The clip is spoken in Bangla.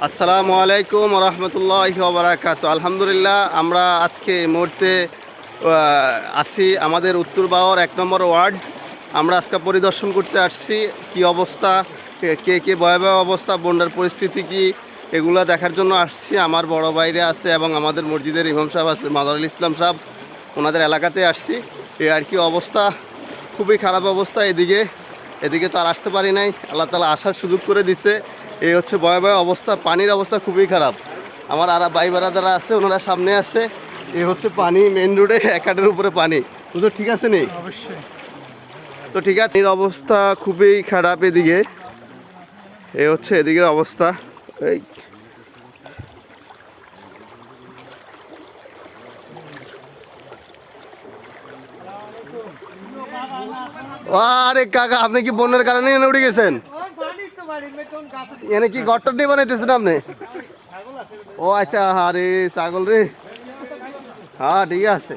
আসসালামু আলাইকুম রহমতুল্লাহ বারাকাত আলহামদুলিল্লাহ, আমরা আজকে এই মুহূর্তে আছি আমাদের উত্তর বাওয়ার এক নম্বর ওয়ার্ড। আমরা আজকে পরিদর্শন করতে আসছি, কি অবস্থা, কে- কে ভয়াবহ অবস্থা, বন্যার পরিস্থিতি কি, এগুলো দেখার জন্য আসছি। আমার বড় বাইরে আছে এবং আমাদের মসজিদের ইমাম সাহেব আছে, মাদারুল ইসলাম সাহেব, ওনাদের এলাকাতে আসছি। এই আর কি অবস্থা? খুবই খারাপ অবস্থা এদিকে। এদিকে তো আর আসতে পারি নাই। আল্লাহ তালা আসার সুযোগ করে দিচ্ছে এই হচ্ছে ভয়াবহ অবস্থা পানির অবস্থা খুবই খারাপ। আমার আর ভাই যারা আছে ওনারা সামনে আছে। এই হচ্ছে পানি মেন রোডে একাডের উপরে পানি। বুঝলো ঠিক আছে নি? অবশ্যই। তো ঠিক আছে এর অবস্থা খুবই খারাপ এদিকে। এ হচ্ছে এদিকের অবস্থা। এই। আরে কাকা আপনি কি বন্যার কারণে উঠে গেছেন? এনে কি গট্টর দিয়ে বানাইতেছেন আপনি? ও আচ্ছা আরে ছাগল রে। হ্যাঁ ঠিক আছে।